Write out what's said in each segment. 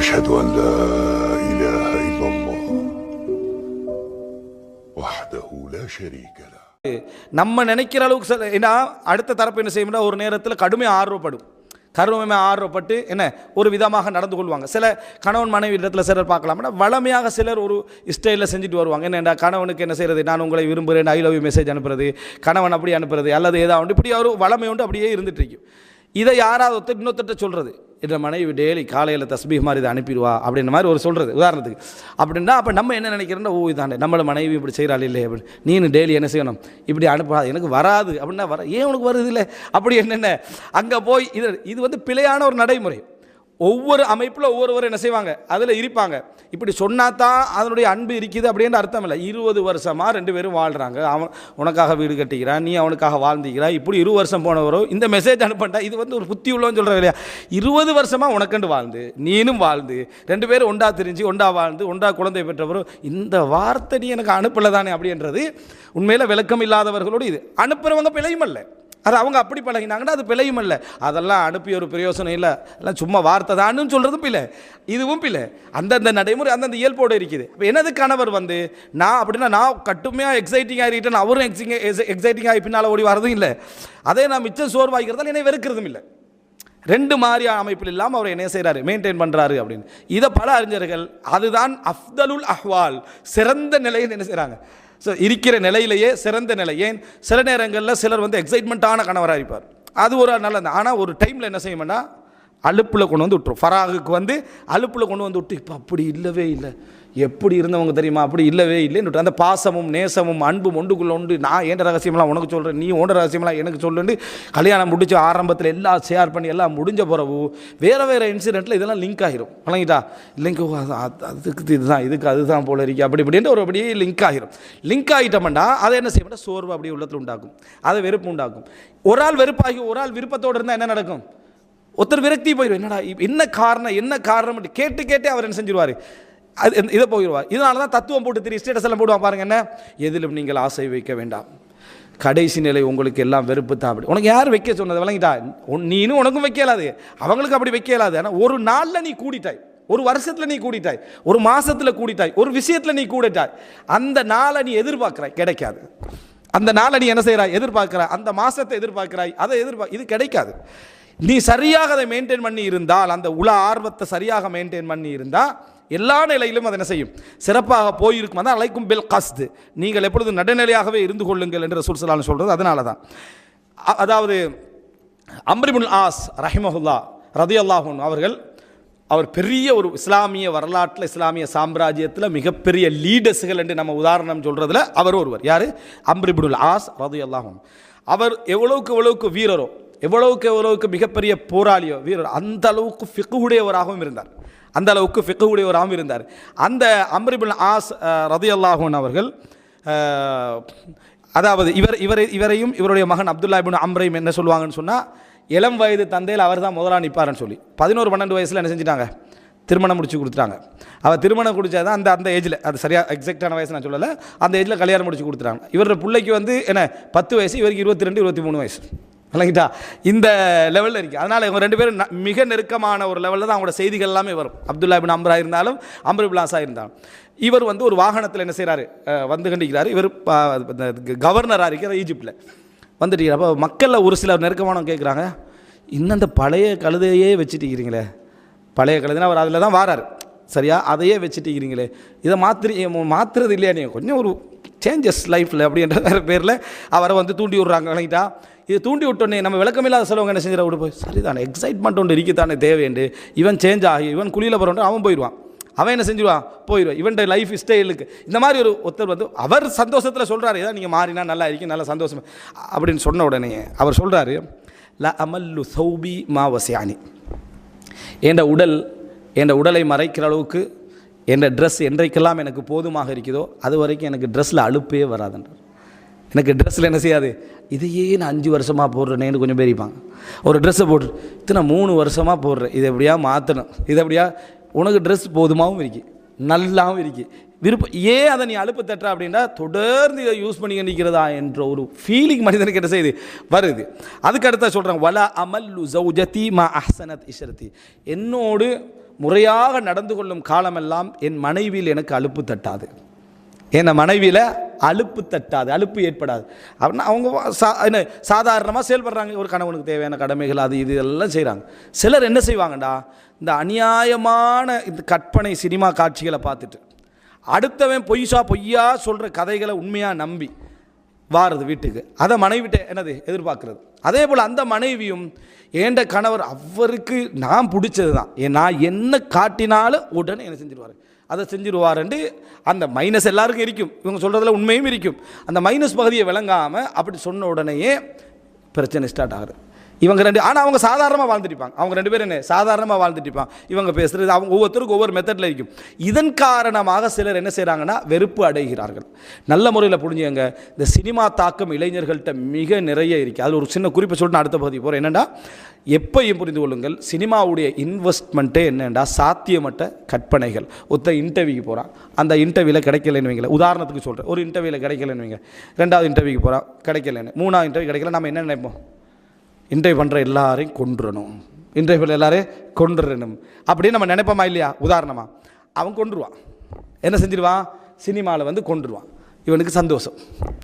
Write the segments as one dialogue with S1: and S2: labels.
S1: أشهد أن لا إله إلا الله وحده لا شريك له.
S2: நம்ம நினைக்கிற அளவுக்கு சில ஏன்னா அடுத்த தரப்பு என்ன செய்யும்னா ஒரு நேரத்தில் கடுமையாக ஆர்வப்படும். கருமையாக ஆர்வப்பட்டு என்ன? ஒரு விதமாக நடந்து கொள்வாங்க. சில கணவன் மனைவி இடத்துல சிலர் பார்க்கலாம்னா வளமையாக சிலர் ஒரு ஸ்டைலில் செஞ்சுட்டு வருவாங்க. என்னென்ன கணவனுக்கு என்ன செய்கிறது நான் உங்களை விரும்புகிறேன் ஐ லவ் யூ மெசேஜ் அனுப்புறது கணவன் அப்படி அனுப்புறது அல்லது ஏதாவது இப்படி ஒரு வளமை உண்டு அப்படியே இருந்துட்டு இருக்கும் இதை யாராவது ஒருத்தர் இன்னொருத்தட்ட சொல்கிறது என்ற மனைவி டெய்லி காலையில் தஸ்பீஹ் மாதிரி இதை அனுப்பிடுவா அப்படின்ற மாதிரி ஒரு சொல்கிறது உதாரணத்துக்கு அப்படின்னா அப்போ நம்ம என்ன நினைக்கிறோம்னா ஓ இதாண்டே நம்மளை மனைவி இப்படி செய்கிறாள் இல்லை அப்படின்னு. நீனு டெய்லி என்ன செய்யணும்? இப்படி அனுப்பாது எனக்கு வராது. அப்படின்னா வர ஏன் உனக்கு வருது இல்லை? அப்படி என்னென்ன? அங்கே போய் இது இது வந்து பிழையான ஒரு நடைமுறை. ஒவ்வொரு அமைப்பில் ஒவ்வொருவர் என்ன செய்வாங்க? அதில் இருப்பாங்க. இப்படி சொன்னா தான் அதனுடைய அன்பு இருக்குது அப்படின்ற அர்த்தம் இல்லை. இருபது வருஷமாக ரெண்டு பேரும் வாழ்கிறாங்க அவன் உனக்காக வீடு கட்டிக்கிறான் நீ அவனுக்காக வாழ்ந்துக்கிறான் இப்படி இரு வருஷம் போனவரோ இந்த மெசேஜ் அனுப்பிட்டா இது வந்து ஒரு புத்தி உள்ளவன்னு சொல்கிற இல்லையா? இருபது வருஷமாக உனக்கண்டு வாழ்ந்து நீனும் வாழ்ந்து ரெண்டு பேரும் ஒண்டா தெரிஞ்சு ஒண்டா வாழ்ந்து ஒண்டா குழந்தை பெற்றவரும் இந்த வார்த்தை நீ எனக்கு அனுப்பலை தானே அப்படின்றது உண்மையில் விளக்கம் இல்லாதவர்களோடு இது. அனுப்புகிறவங்க பிழையும் இல்லை அது அவங்க அப்படி பழகினாங்கன்னா அது பிழையும் இல்லை அதெல்லாம் அனுப்பி ஒரு பிரயோசனம் இல்லை. எல்லாம் சும்மா வார்த்தை தான்னு சொல்கிறதும் பிள்ளை இதுவும் பிள்ளை அந்தந்த நடைமுறை அந்தந்த இயல்போடு இருக்குது. இப்போ எனது கணவர் வந்து நான் அப்படின்னா நான் கட்டுமையாக எக்ஸைட்டிங் ஆகிட்டேன் அவரும் எக்ஸிங் எக்ஸைட்டிங் ஆகி பின்னால் ஓடி வரதும் இல்லை. அதே நான் மிச்சம் சோர்வாய்க்கிறதால என்னை வெறுக்கிறதும் இல்லை. ரெண்டு மாதிரியான அமைப்பில் இல்லாமல் அவர் என்ன செய்கிறாரு மெயின்டைன் பண்ணுறாரு அப்படின்னு. இதை பல அறிஞர்கள் அதுதான் அஃப்தலுல் அஹ்வால் சிறந்த நிலையில் என்ன செய்கிறாங்க ஸோ இருக்கிற நிலையிலேயே சிறந்த நிலை. ஏன்? சில நேரங்களில் சிலர் வந்து எக்ஸைட்மெண்ட்டான கணவராக இருப்பார். அது ஒரு நல்லது ஆனால் ஒரு டைமில் என்ன செய்யணும்னா அலுப்பில் கொண்டு வந்து விட்டுரும். ஃபராகுக்கு வந்து அலுப்பில் கொண்டு வந்து விட்டு இப்போ அப்படி இல்லவே இல்லை. எப்படி இருந்தவங்க தெரியுமா? அப்படி இல்லவே இல்லைன்னு அந்த பாசமும் நேசமும் அன்பும் ஒன்றுக்குள்ள உண்டு நான் ஏண்ட ரகசியமெல்லாம் உனக்கு சொல்கிறேன் நீ ஓண்ட ரகசியமெல்லாம் எனக்கு சொல்லுன்னு கல்யாணம் முடிச்சு ஆரம்பத்தில் எல்லாம் ஷேர் பண்ணி எல்லாம் முடிஞ்ச பிறகு வேறு வேறு இன்சிடெண்ட்டில் இதெல்லாம் லிங்க் ஆகிரும் வழங்கிட்டா லிங்க் அதுக்கு இதுதான் இதுக்கு அதுதான் போல இருக்கு. அப்படி இப்படின்ட்டு ஒரு அப்படியே லிங்க் ஆகிரும் லிங்க் ஆகிட்டோம்னா அதை என்ன செய்யணும் சோர்வு அப்படியே உள்ளத்தில் உண்டாக்கும். அதை வெறுப்பு உண்டாக்கும். ஒரு ஆள் வெறுப்பாகி ஒரு ஆள் விருப்பத்தோடு இருந்தால் என்ன நடக்கும்? ஒருத்தர் விரக்தி போயிடும் என்னடா என்ன காரணம் என்ன காரணம் கேட்டு கேட்டே அவர் என்ன செஞ்சிருவார்? அது இதை போயிடுவார் இதனால தான் தத்துவம் போட்டு திரு ஸ்டேட்டஸ் எல்லாம் போடுவான் பாருங்க என்ன? எதிலும் நீங்கள் ஆசை வைக்க வேண்டாம். கடைசி நிலை உங்களுக்கு எல்லாம் வெறுப்பு தான் அப்படி. உனக்கு யார் வைக்க சொன்னது விளங்கிட்டா? உன் நீனும் உனக்கும் வைக்கலாது அவங்களுக்கு அப்படி வைக்கலாது ஆனால் ஒரு நாளில் நீ கூடிட்டாய். ஒரு வருஷத்தில் நீ கூடிட்டாய். ஒரு மாதத்தில் கூடிட்டாய். ஒரு விஷயத்தில் நீ கூடிட்டாய். அந்த நாளை நீ எதிர்பார்க்கிறாய். கிடைக்காது. அந்த நாளை நீ என்ன செய்கிறாய்? எதிர்பார்க்குறாய். அந்த மாதத்தை எதிர்பார்க்கிறாய். அதை எதிர்பார்க்க இது கிடைக்காது. நீ சரியாக அதை மெயின்டைன் பண்ணி இருந்தால் அந்த உல ஆர்வத்தை சரியாக மெயின்டைன் பண்ணி இருந்தால் எல்லா நிலையிலும் அதை என்ன செய்யும்? சிறப்பாக போயிருக்கும். அதான் அழைக்கும் பில் காஸ்து. நீங்கள் எப்பொழுது நடுநிலையாகவே இருந்து கொள்ளுங்கள் என்று ரசூல் சலான்னு சொல்கிறது அதனால தான் அதாவது அம்ரிபுல் ஆஸ் ரஹிமஹுல்லா ரதி அவர்கள் அவர் பெரிய ஒரு இஸ்லாமிய வரலாற்றில் இஸ்லாமிய சாம்ராஜ்யத்தில் மிகப்பெரிய லீடர்ஸுகள் என்று நம்ம உதாரணம் சொல்கிறதுல அவர் ஒருவர். யார்? அம்ரிபுல் ஆஸ் ரதி அவர் எவ்வளவுக்கு எவ்வளவுக்கு வீரரோ எவ்வளவுக்கு எவ்வளவுக்கு மிகப்பெரிய போராளியோ வீரர் அந்த அளவுக்கு ஃபிக்குடையவராகவும் இருந்தார். அந்த அளவுக்கு ஃபிக்குடையவராகவும் இருந்தார். அந்த அம்ரிபுல் ஆஸ் ரதி அவர்கள் அதாவது இவர் இவரை இவரையும் இவருடைய மகன் அப்துல்லா இபின் அம்ரையும் என்ன சொல்லுவாங்கன்னு சொன்னால் இளம் வயது தந்தையில் அவர் தான் முதலாக நிற்பார்னு சொல்லி. பதினோரு பன்னெண்டு வயசில் என்ன செஞ்சிட்டாங்க? திருமணம் முடிச்சு கொடுத்துட்டாங்க. அவள் திருமணம் குடிச்சா தான் அந்த அந்த ஏஜில் அது சரியாக எக்ஸாக்டான வயசு நான் சொல்லலை அந்த ஏஜில் கல்யாணம் முடிச்சு கொடுத்துட்டாங்க. இவரோட பிள்ளைக்கு வந்து என்ன பத்து வயசு இவருக்கு இருபத்தி ரெண்டு இருபத்தி மூணு வயசு. விளங்கிட்டா? இந்த லெவலில் இருக்குது அதனால் இவங்க ரெண்டு பேரும் ந- மிக நெருக்கமான ஒரு லெவலில் தான் அவங்களோட செய்திகள் எல்லாமே வரும். அப்துல்லா பின் அம்ரா இருந்தாலும் அம்ருபிலாஸாக இருந்தாலும். இவர் வந்து ஒரு வாகனத்தில் என்ன செய்கிறாரு வந்து கண்டிக்கிறார். இவர் கவர்னராக இருக்கிற ஈஜிப்டில் வந்துட்டு அப்போ மக்களில் ஒரு சிலர் நெருக்கமானவங்க கேட்குறாங்க இன்னும் அந்த பழைய கழுதையே வச்சுட்டிருக்கிறீங்களே பழைய கழுதைனா அவர் அதில் தான் வாராரு. சரியா? அதையே வச்சுட்டு இதை மாத்திரி மாத்துறது இல்லையா நீங்கள் கொஞ்சம் ஒரு சேஞ்சஸ் லைஃப்பில் அப்படின்ற பேரில் அவரை வந்து தூண்டி விட்றாங்க கலங்கிட்டா இது தூண்டி விட்டோன்னே நம்ம விளக்கமில்லாத செலவங்க என்ன செஞ்சிட விட்டு போய். சரிதானே எக்ஸைட்மெண்ட் ஒன்று இருக்கத்தானே தேவைண்டு இவன் சேஞ்ச் ஆகி இவன் குழியில் போகிறோம் அவன் போயிடுவான். அவன் என்ன செஞ்சுருவான்? போயிடுவான். இவன்ட லைஃப் ஸ்டைலுக்கு இந்த மாதிரி ஒரு ஒருத்தர் வந்து அவர் சந்தோஷத்தில் சொல்கிறாரு ஏதாவது நீங்கள் மாறினா நல்லா இருக்கும் நல்லா சந்தோஷம் அப்படின்னு சொன்ன உடனே அவர் சொல்கிறாரு ல அமல்லு சௌபி மா வசியானி. என் உடல் என் உடலை மறைக்கிற அளவுக்கு என்ற ட்ரெஸ் என்றைக்கெல்லாம் எனக்கு போதுமாக இருக்குதோ அது வரைக்கும் எனக்கு ட்ரெஸ்ஸில் அலுப்பே வராதுன்றார். எனக்கு ட்ரெஸ்ஸில் என்ன செய்யாது? இதையே நான் அஞ்சு வருஷமாக போடுறேனேன்னு கொஞ்சம் பேர் இருப்பாங்க. ஒரு ட்ரெஸ்ஸை போட்டு இத்தனை மூணு வருஷமாக போடுறேன். இதை எப்படியா மாற்றணும் இதை எப்படியா? உனக்கு ட்ரெஸ் போதுமாகவும் இருக்கு. நல்லாவும் இருக்கு. விருப்பம் ஏன் அதை நீ அழுப்பு தட்டுற அப்படின்னா தொடர்ந்து இதை யூஸ் பண்ணி நிற்கிறதா என்ற ஒரு ஃபீலிங் மனிதனுக்கு என்ன செய்யுது? வருது. அதுக்கு அடுத்த சொல்கிறாங்க வல அமல் ஜௌஜதி மா அஹ்சனத் இஷரத்தி. என்னோடு முறையாக நடந்து கொள்ளும் காலமெல்லாம் என் மனைவியில் எனக்கு அலுப்பு தட்டாது. என் மனைவியில் அலுப்பு தட்டாது அலுப்பு ஏற்படாது. அப்படின்னா அவங்க சா என்ன சாதாரணமாக செயல்படுறாங்க ஒரு கணவனுக்கு தேவையான கடமைகள் அது இது எல்லாம் செய்கிறாங்க சிலர் என்ன செய்வாங்கடா இந்த அநியாயமான இந்த கற்பனை சினிமா காட்சிகளை பார்த்துட்டு அடுத்தவன் பொய்சா பொய்யா சொல்கிற கதைகளை உண்மையாக நம்பி வாருது வீட்டுக்கு. அதை மனைவிட்ட என்னது? எதிர்பார்க்குறது. அதே போல் அந்த மனைவியும் ஏண்ட கணவர் அவருக்கு நான் பிடிச்சது தான் ஏன் நான் என்ன காட்டினாலும் உடனே என்ன செஞ்சிருவார்? அதை செஞ்சிருவாருன்ட்டு அந்த மைனஸ் எல்லாருக்கும் இருக்கும். இவங்க சொல்கிறதுல உண்மையும் இருக்கும். அந்த மைனஸ் பகுதியை விளங்காமல் அப்படி சொன்ன உடனேயே பிரச்சனை ஸ்டார்ட் ஆகுது. இவங்க ரெண்டு ஆனால் அவங்க சாதாரணமாக வாழ்ந்துட்டிருப்பாங்க அவங்க ரெண்டு பேரும் என்ன சாதாரணமாக வாழ்ந்துட்டிருப்பாங்க இவங்க பேசுகிறது அவங்க ஒவ்வொருத்தருக்கும் ஒவ்வொரு மெத்தடில் இருக்கும். இதன் காரணமாக சிலர் என்ன செய்கிறாங்கன்னா வெறுப்பு அடைகிறார்கள். நல்ல முறையில் புரிஞ்சுங்க இந்த சினிமா தாக்கம் இளைஞர்கள்ட்ட மிக நிறைய இருக்குது அதில் ஒரு சின்ன குறிப்பை சொல்லிட்டு நான் அடுத்த பகுதி போகிறேன் என்னென்னா எப்பையும் புரிந்து கொள்ளுங்கள் சினிமாவுடைய இன்வெஸ்ட்மெண்ட்டே என்னென்னா சாத்தியமற்ற கற்பனைகள். ஒத்த இன்டர்வியூக்கு போகிறான் அந்த இன்டர்வியூவில் கிடைக்கலன்னு வைங்களேன். உதாரணத்துக்கு சொல்கிறேன் ஒரு இன்டர்வியூவில் கிடைக்கலன்னு வைங்க. ரெண்டாவது இன்டர்வியூக்கு போகிறான் கிடைக்கலன்னு. மூணாவது இன்டர்வியூ கிடைக்கல. நம்ம என்ன நினைப்போம்? இன்டர்வியூ பண்ணுற எல்லாரையும் கொண்டுறணும் இன்டர்வியூவில் எல்லாரையும் கொண்டுறணும் அப்படின்னு நம்ம நினைப்போமா இல்லையா? உதாரணமாக அவன் கொண்டுருவான் என்ன செஞ்சிருவான்? சினிமாவில் வந்து கொண்டுருவான் இவனுக்கு சந்தோஷம்.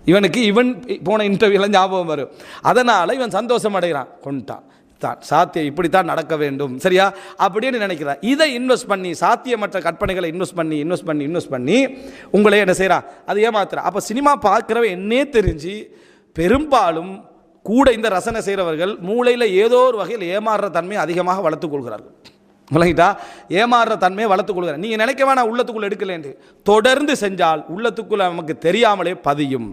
S2: இவனுக்கு இவன் போன இன்டர்வியூலாம் ஞாபகம் வரும். அதனால் இவன் சந்தோஷம் அடைகிறான். கொண்டுட்டான் தான் சாத்தியம் இப்படித்தான் நடக்க வேண்டும். சரியா? அப்படின்னு நினைக்கிறான். இதை இன்வெஸ்ட் பண்ணி சாத்தியமற்ற கற்பனைகளை இன்வெஸ்ட் பண்ணி இன்வெஸ்ட் பண்ணி இன்வெஸ்ட் பண்ணி உங்களே என்ன செய்கிறான் அது ஏமாத்துறான். அப்போ சினிமா பார்க்குறவன் என்னே தெரிஞ்சு பெரும்பாலும் கூட இந்த ரசனை செய்கிறவர்கள் மூளையில் ஏதோ ஒரு வகையில் ஏமாறுற தன்மையை அதிகமாக வளர்த்துக் கொள்கிறார்கள். விளங்கிட்டா? ஏமாறுற தன்மையை வளர்த்துக்கொள்கிறார் நீங்கள் நினைக்க வேணாம் உள்ளத்துக்குள்ளே எடுக்கலேன்ட்டு தொடர்ந்து செஞ்சால் உள்ளத்துக்குள்ளே நமக்கு தெரியாமலே பதியும்.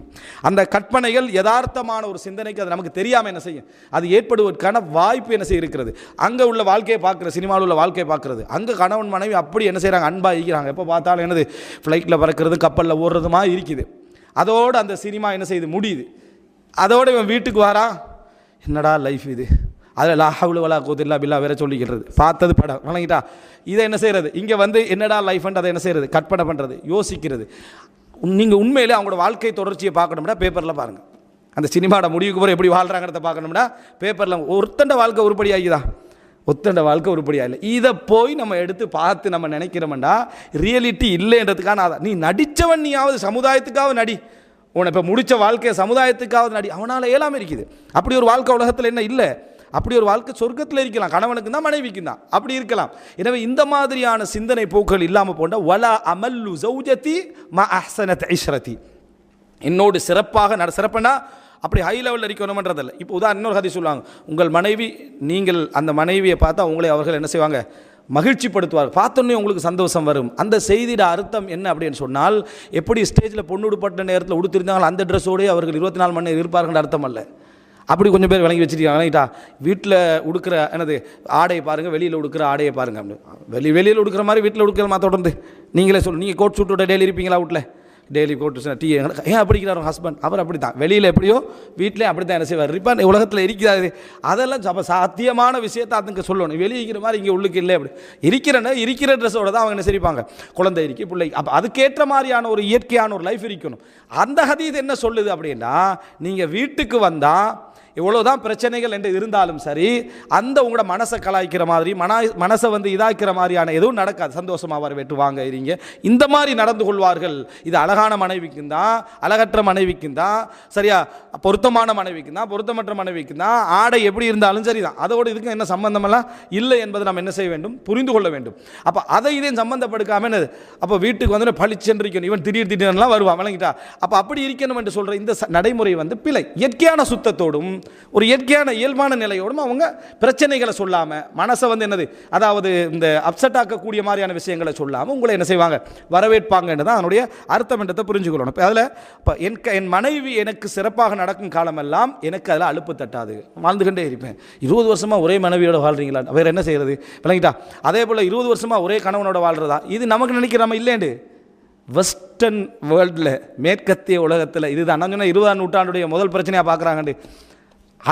S2: அந்த கற்பனைகள் யதார்த்தமான ஒரு சிந்தனைக்கு அது நமக்கு தெரியாமல் என்ன செய்யும்? அது ஏற்படுவதற்கான வாய்ப்பு என்ன செய்ய இருக்கிறது? அங்கே உள்ள வாழ்க்கையை பார்க்குற சினிமாவில் உள்ள வாழ்க்கையை பார்க்குறது. அங்கே கணவன் மனைவி அப்படி என்ன செய்கிறாங்க அன்பாக இருக்கிறாங்க. எப்போ பார்த்தாலும் என்னது? ஃப்ளைட்டில் பறக்கிறது கப்பலில் ஓடுறதுமா இருக்குது. அதோடு அந்த சினிமா என்ன செய்யுது? முடியுது. அதோடு இவன் வீட்டுக்கு வாரான் என்னடா லைஃப் இது? அதில் லா ஹவுல வலா கோதில்லா பில்லா வேற சொல்லிக்கிறது பார்த்தது படம். வழங்கிட்டா இதை என்ன செய்கிறது இங்கே வந்து என்னடா லைஃப்ன்ட்டு அதை என்ன செய்கிறது கற்பனை பண்ணுறது யோசிக்கிறது. நீங்கள் உண்மையிலே அவங்களோட வாழ்க்கை தொடர்ச்சியை பார்க்கணும்னா பேப்பரில் பாருங்கள் அந்த சினிமாவோட முடிவுக்கு போகிற எப்படி வாழ்கிறாங்கிறத பார்க்கணும்னா பேப்பரில் ஒருத்தண்ட வாழ்க்கை உருப்படி ஆகிதா ஒத்தண்ட வாழ்க்கை உருப்படியாக இல்லை இதை போய் நம்ம எடுத்து பார்த்து நம்ம நினைக்கிறோம்டா ரியாலிட்டி இல்லைன்றதுக்கான அதான் நீ நடித்தவன் நீயாவது சமுதாயத்துக்காக நடி. உன்னை இப்போ முடித்த வாழ்க்கையை சமுதாயத்துக்காவது நடி அவனால் இயலாமல் இருக்குது. அப்படி ஒரு வாழ்க்கை உலகத்தில் என்ன இல்லை? அப்படி ஒரு வாழ்க்கை சொர்க்கத்தில் இருக்கலாம். கணவனுக்கு தான் மனைவிக்கு தான். அப்படி இருக்கலாம். எனவே இந்த மாதிரியான சிந்தனை போக்குகள் இல்லாமல் போன்ற வலா அமல்லு சௌஜதி ம அஹ்சனத் ஐஸ்ரதி என்னோடு சிறப்பாக நட சிறப்புனா அப்படி ஹை லெவலில் இருக்கணுமன்றதில்ல இப்போ உதாரணம் இன்னொரு கதை சொல்லுவாங்க. உங்கள் மனைவி நீங்கள் அந்த மனைவியை பார்த்தா உங்களை அவர்கள் என்ன செய்வாங்க? மகிழ்ச்சிப்படுத்துவார் பார்த்தோன்னே உங்களுக்கு சந்தோஷம் வரும். அந்த செய்தியோட அர்த்தம் என்ன? அப்படின்னு சொன்னால் எப்படி ஸ்டேஜில் பொண்ணு உடுப்பட்ட நேரத்தில் உடுத்திருந்தாங்களோ அந்த ட்ரெஸ்ஸோடய அவர்கள் இருபத்தி நாலு மணி நேரம் இருப்பார்கள் அர்த்தம் அல்ல. அப்படி கொஞ்சம் பேர் விளங்கி வச்சுருக்காங்கட்டா வீட்டில் உடுக்கிற என்னது ஆடையை பாருங்கள் வெளியில் உடுக்கிற ஆடையை பாருங்க அப்படின்னு. வெளி வெளியில் உடுக்கிற மாதிரி வீட்டில் உடுக்கிற மாதிரி தொடர்ந்து. நீங்களே சொல்லு. நீங்கள் கோட் சூட்டோட டெய்லி இருப்பீங்களா வீட்டில் டெய்லி கோட்டு டீ ஏன் அப்படிக்கிறார் ஹஸ்பண்ட் அவர் அப்படி தான் வெளியில் எப்படியோ வீட்டிலே அப்படி தான் என்ன செய்வார். இப்போ உலகத்தில் இருக்கிறாரு. அதெல்லாம் அப்போ சாத்தியமான விஷயத்தை அதுங்க சொல்லணும். வெளியே இருக்கிற மாதிரி இங்கே உள்ளுக்கு இல்லை அப்படி. இருக்கிறன இருக்கிற ட்ரெஸ்ஸோட தான் அவங்க என்ன செய்வாங்க? குழந்தை இருக்கு பிள்ளை அப்போ அதுக்கேற்ற மாதிரியான ஒரு இயற்கையான ஒரு லைஃப் இருக்கணும். அந்த ஹதீது என்ன சொல்லுது அப்படின்னா நீங்கள் வீட்டுக்கு வந்தால் இவ்வளோதான் பிரச்சனைகள் என்று இருந்தாலும் சரி அந்த உங்களோட மனசை கலாய்க்கிற மாதிரி மன மனசை வந்து இதாக்கிற மாதிரியான எதுவும் நடக்காது. சந்தோஷமாக வர வெட்டுவாங்க இருங்க. இந்த மாதிரி நடந்து கொள்வார்கள். இது அழகான மனைவிக்கும் தான் அழகற்ற மனைவிக்கும் தான் சரியா? பொருத்தமான மனைவிக்கும் தான் பொருத்தமற்ற மனைவிக்கும் தான் ஆடை எப்படி இருந்தாலும் சரி தான் அதோடு இதுக்கும் என்ன சம்பந்தமெல்லாம் இல்லை என்பதை நாம் என்ன செய்ய வேண்டும்? புரிந்து கொள்ள வேண்டும். அப்போ அதை இதையும் சம்மந்தப்படுக்காம என்னது? அப்போ வீட்டுக்கு வந்து பளிச்சென்று இருக்கணும் இவன் திடீர் திடீர்னுலாம் வருவான் விளங்கிட்டா. அப்போ அப்படி இருக்கணும் என்று சொல்கிற இந்த ச- நடைமுறை வந்து பிழை. இயற்கையான சுத்தத்தோடும் ஒரு இயற்கையான இயல்பான நிலையோடும் அவங்க பிரச்சனைகளை சொல்லாமல் மனசை வந்து என்னது அதாவது இந்த அப்செட் ஆக்கக்கூடிய மாதிரியான விஷயங்களை சொல்லாமல் உங்களை என்ன செய்வாங்க? வரவேற்பாங்கன்னு தான் அதனுடைய அர்த்தம் என்றதை புரிஞ்சுக்கொள்ளணும். இப்போ அதில் இப்போ என் என் மனைவி எனக்கு சிறப்பாக நடக்கும் காலமெல்லாம் எனக்கு அதில் அலுப்பு தட்டாது. வாழ்ந்துகிட்டே இருப்பேன். இருபது வருஷமாக ஒரே மனைவியோட வாழ்றீங்களா? வேறு என்ன செய்கிறது விளங்கிட்டா? அதே போல் இருபது வருஷமாக ஒரே கணவனோட வாழ்கிறதா இது நமக்கு நினைக்கிறோம் இல்லைண்டு வெஸ்டர்ன் வேர்ல்டில் மேற்கத்திய உலகத்தில் இதுதான். நான் இருபதாம் நூற்றாண்டுடைய முதல் பிரச்சனையாக பார்க்குறாங்கண்டு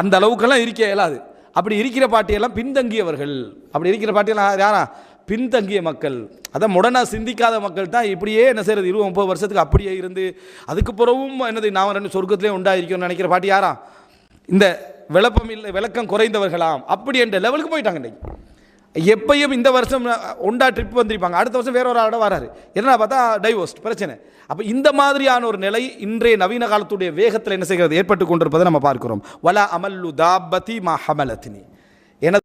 S2: அந்த அளவுக்கெல்லாம் இருக்க இயலாது. அப்படி இருக்கிற பாட்டியெல்லாம் பின்தங்கியவர்கள். அப்படி இருக்கிற பாட்டியெல்லாம் யாரா? பின்தங்கிய மக்கள். அதான் முடனா சிந்திக்காத மக்கள் தான் இப்படியே என்ன செய்யறது இருபது முப்பது வருஷத்துக்கு அப்படியே இருந்து அதுக்கு பிறகும் என்னது நான் ரெண்டு சொர்க்கத்திலே உண்டாயிருக்கோம்னு நினைக்கிற பாட்டி யாரா? இந்த விளப்பம் இல்லை விளக்கம் குறைந்தவர்களாம். அப்படி என்ற லெவலுக்கு போயிட்டாங்க இன்றைக்கு எப்பயும் இந்த வருஷம் ஒண்டா ட்ரிப் வந்திருப்பாங்க. அடுத்த வருஷம் வேற ஒரு ஆளோட வராரு. என்ன பார்த்தா டைவோர்ஸ் பிரச்சனை. அப்போ இந்த மாதிரியான ஒரு நிலை இன்றைய நவீன காலத்துடைய வேகத்தில் என்ன செய்கிறது? ஏற்பட்டு கொண்டிருப்பதை நம்ம பார்க்கிறோம். வல அமல்லு தாபதி மா ஹமலத்தினி என